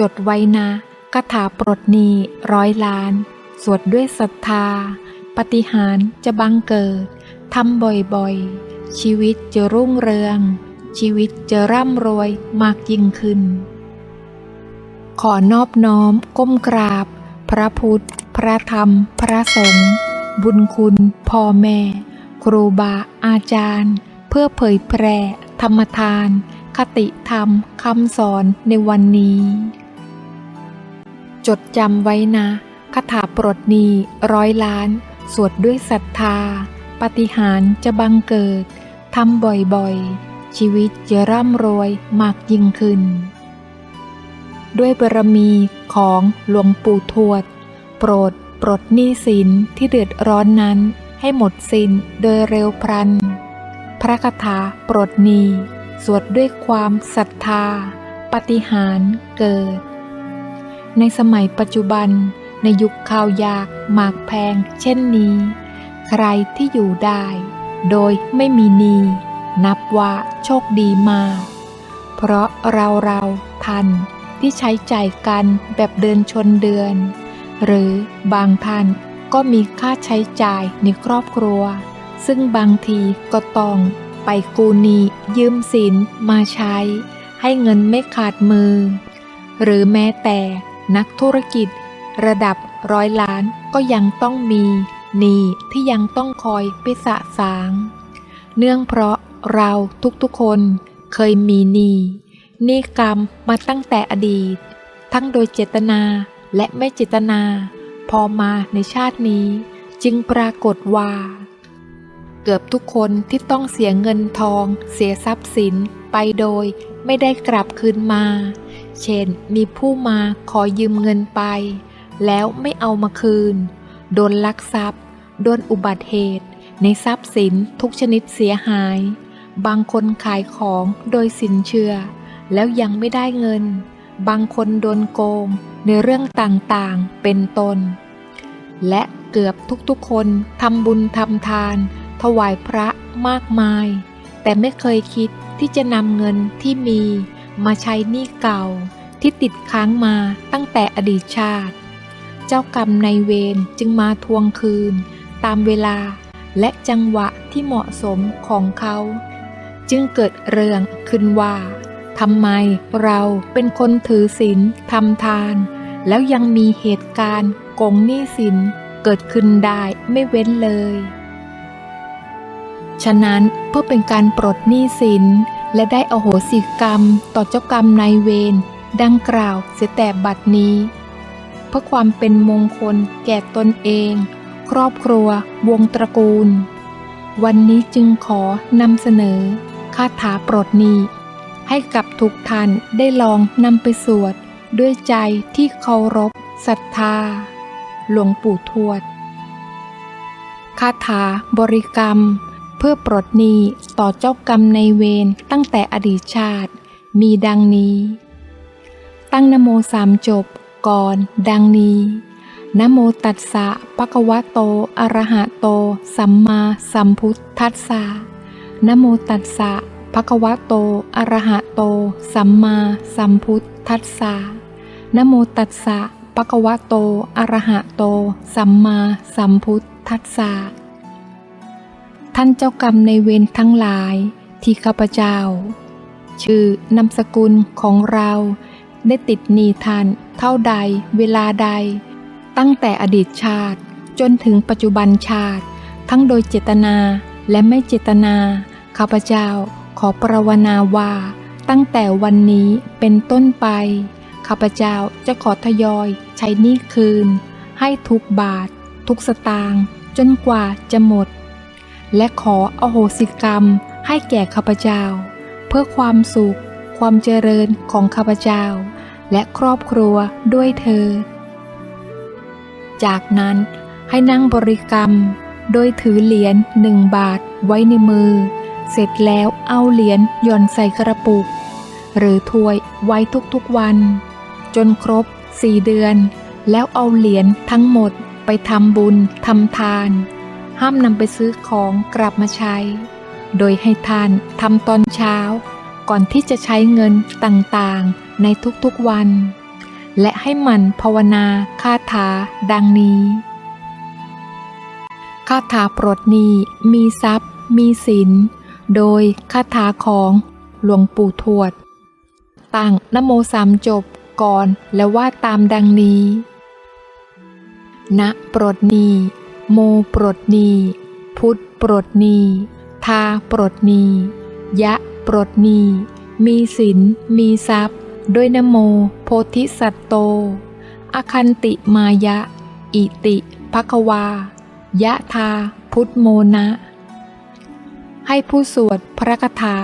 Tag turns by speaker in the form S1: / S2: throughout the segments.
S1: จดไว้นะคาถาปลดหนี้ร้อยล้าน สวดด้วยศรัทธา ปฏิหารจะบังเกิด ทำบ่อยๆ ชีวิตจะรุ่งเรือง ชีวิตจะร่ำรวยมากยิ่งขึ้น ขอนอบน้อมก้มกราบ พระพุทธ พระธรรม พระสงฆ์บุญคุณพ่อแม่ ครูบาอาจารย์ เพื่อเผยแพร่ธรรมทาน คติธรรมคำสอนในวันนี้ จดจำไว้นะคาถาปลดหนี้ร้อยล้าน สวดด้วยศรัทธา ปฏิหารจะบังเกิด ทำบ่อยๆ ชีวิตจะร่ำรวยมากยิ่งขึ้น ด้วยบารมีของหลวงปู่ทวด โปรดปลดหนี้สินที่เดือดร้อนนั้น ให้หมดสินโดยเร็วพลัน พระคาถาปลดหนี้ สวดด้วยความศรัทธา ปฏิหารเกิด ในสมัยปัจจุบัน ในยุคข้าวยาก หมากแพง เช่นนี้ ใครที่อยู่ได้ โดยไม่มีหนี้นับว่าโชคดีมาก เพราะเราเราทันที่ใช้จ่ายกันแบบเดินชนเดือน หรือบางท่านก็มีค่าใช้จ่ายในครอบครัว ซึ่งบางทีก็ต้องไปกูนียืมสินมาใช้ ให้เงินไม่ขาดมือ หรือแม้แต่ นักธุรกิจ ระดับร้อยล้านก็ยังต้องมีหนี้ที่ยังต้องคอยไปสะสาง เนื่องเพราะเราทุกๆคนเคยมีหนี้หนี้กรรมมาตั้งแต่อดีต ทั้งโดยเจตนาและไม่เจตนา พอมาในชาตินี้ จึงปรากฏว่า เกือบทุกคนที่ต้องเสียเงินทอง เสียทรัพย์สินไปโดยไม่ได้กลับคืนมา เช่น มีผู้มาขอยืมเงินไป แล้วไม่เอามาคืน โดนลักทรัพย์ โดนอุบัติเหตุ ในทรัพย์สินทุกชนิดเสียหาย บางคนขายของโดยสินเชื่อ แล้วยังไม่ได้เงิน บางคนโดนโกงในเรื่องต่างๆ เป็นต้น และเกือบทุกๆคนทำบุญทำทาน ถวายพระมากมาย แต่ไม่เคยคิดที่จะนำเงินที่มี มาใช้หนี้เก่าที่ติดค้างมาตั้งแต่อดีตชาติ เจ้ากรรมในเวรจึงมาทวงคืน ตามเวลาและจังหวะที่เหมาะสมของเขา จึงเกิดเรื่องขึ้นว่าทำไมเราเป็นคนถือศีลทำทาน แล้วยังมีเหตุการณ์โกงหนี้สินเกิดขึ้นได้ไม่เว้นเลย ฉะนั้นเพื่อเป็นการปลดหนี้สิน และได้อโหสิกรรมต่อเจ้ากรรมนายเวรดังกล่าวเสียแต่บัดนี้ เพื่อความเป็นมงคลแก่ตนเอง ครอบครัว วงตระกูล วันนี้จึงขอนำเสนอคาถาปลดหนี้ให้กับทุกท่านได้ลองนำไปสวด ด้วยใจที่เคารพศรัทธา หลวงปู่ทวด คาถาบริกรรม เพื่อปลดหนี้ต่อเจ้ากรรมในเวรตั้งแต่อดีตชาติ มีดังนี้ ตั้งนโมสามจบก่อน ดังนี้นโมตัสสะปะคะวะโต อะระหะโต สัมมาสัมพุทธัสสะนโมตัสสะภะคะวะโต อะระหะโต สัมมาสัมพุทธัสสะนโมตัสสะภะคะวะโต อะระหะโต สัมมาสัมพุทธัสสะ ท่านเจ้ากรรมในเวรทั้งหลายที่ข้าพเจ้า ชื่อนามสกุลของเราได้ติดหนีท่านเท่าใดเวลาใด ตั้งแต่อดีตชาติจนถึงปัจจุบันชาติ ทั้งโดยเจตนาและไม่เจตนาข้าพเจ้าขอปรวนาว่าตั้งแต่วันนี้เป็นต้นไปข้าพเจ้าจะขอทยอยใช้หนี้คืน ให้ทุกบาท ทุกสตางค์จนกว่าจะหมด และขออโหสิกรรมให้แก่ข้าพเจ้า เพื่อความสุข ความเจริญของข้าพเจ้า และครอบครัวด้วยเธอ จากนั้นให้นั่งบริกรรม โดยถือเหรียญหนึ่งบาทไว้ในมือ เสร็จแล้วเอาเหรียญหย่อนใส่กระปุก หรือถ้วยไว้ทุกๆวัน จนครบสี่เดือน แล้วเอาเหรียญทั้งหมดไปทำบุญทำทาน ห้ามนำไปซื้อของกลับมาใช้ โดยให้ท่านทำตอนเช้า ก่อนที่จะใช้เงินต่างๆ ในทุกๆวัน และให้มันภาวนาคาถาดังนี้คาถาปลดหนี้มีทรัพย์ มีสิน โดยคาถาของหลวงปู่ทวด ตั้งนโมสามจบก่อนแล้วว่าตามดังนี้นะปลดหนี โมปลดนีพุทธปลดนีทาปลดนียะปลดนีมีสินมีทรัพย์ ด้วยนโมโพธิสัตโต อคันติมายะ อิติภควายะทาพุทธโมนะ ให้ผู้สวดพระคาถา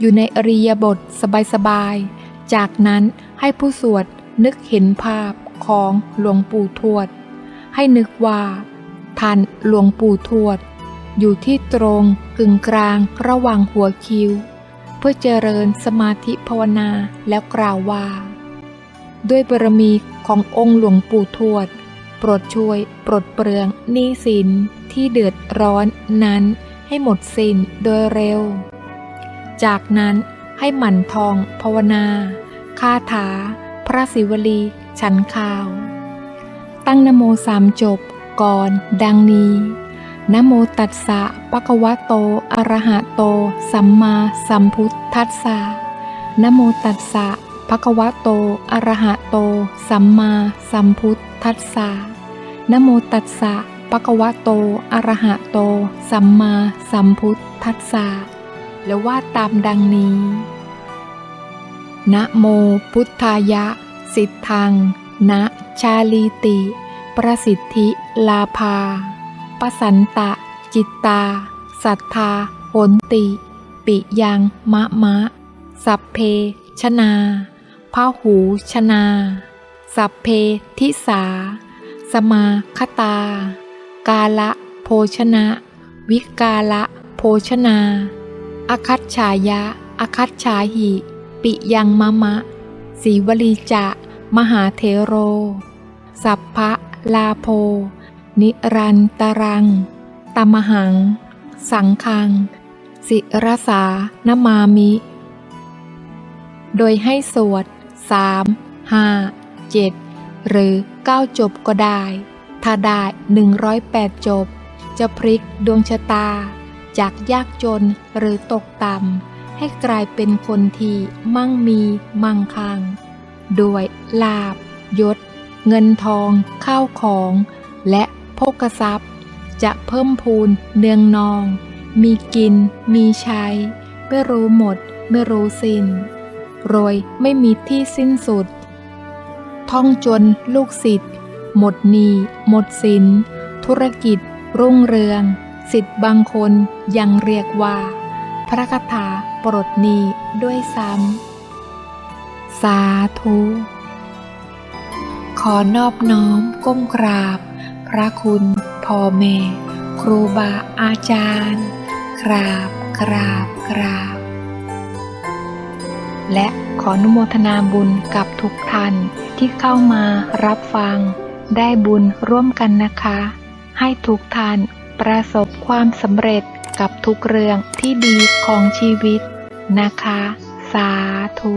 S1: อยู่ในอริยบทสบายๆ จากนั้นให้ผู้สวดนึกเห็นภาพของหลวงปู่ทวด ให้นึกว่า ท่านหลวงปู่ทวด อยู่ที่ตรงกึ่งกลางระหว่างหัวคิ้ว เพื่อเจริญสมาธิภาวนาแล้วกล่าวว่า ด้วยบารมีขององค์หลวงปู่ทวด โปรดช่วยปลดเปลืองหนี้สินที่เดือดร้อนนั้นให้หมดสิ้นโดยเร็ว จากนั้นให้หมั่นทองภาวนาคาถา พระศิวลี ฉันข่าว ตั้งนโมสามจบ ก่อนดังนี้นะโมตัสสะปะคะวะโต อะระหะโต สัมมาสัมพุทธัสสะนะโมตัสสะภะคะวะโต อะระหะโต สัมมาสัมพุทธัสสะนะโมตัสสะภะคะวะโต อะระหะโต สัมมาสัมพุทธัสสะแล้วว่าตามดังนี้นะโมพุทธายะ สิทธัง นะชาลีติ ประสิทธิลาภาปสันตะ จิตตาสัทธาหนติ ปิยังมะมะ สัพเพชนาพาหูชนา สัพเพทิสา สมาคตา กาละโภชนะ วิกาละโภชนา อคัตฉายะ อคัตฉาหิ ปิยังมะมะสีวลีจะ มหาเทโร สัพพะ ลาโพ นิรันตรัง ตมหัง สังคัง สิรสานมามิ โดยให้สวดสามห้าเจ็ดหรือเก้าจบก็ได้ ถ้าได้หนึ่งร้อยแปดจบ จะพลิกดวงชะตา จากยากจนหรือตกต่ำให้กลายเป็นคนที่มั่งมีมั่งคั่งด้วยลาบยศ เงินทอง ข้าวของ และโภกทรัพย์ จะเพิ่มพูนเนืองนอง มีกิน มีใช้ ไม่รู้หมด ไม่รู้สิ้น รวยไม่มีที่สิ้นสุด ท่องจนลูกศิษย์หมดหนี้หมดสิน ธุรกิจ รุ่งเรือง สิทธิ์บางคนยังเรียกว่า พระคาถาปลดหนี้ด้วยซ้ำ สาธุ ขอนอบน้อมก้มกราบ พระคุณพ่อแม่ ครูบาอาจารย์ กราบกราบกราบ และขออนุโมทนาบุญกับทุกท่านที่เข้ามารับฟัง ได้บุญร่วมกันนะคะ ให้ทุกท่านประสบความสำเร็จกับทุกเรื่องที่ดีของชีวิตนะคะ สาธุ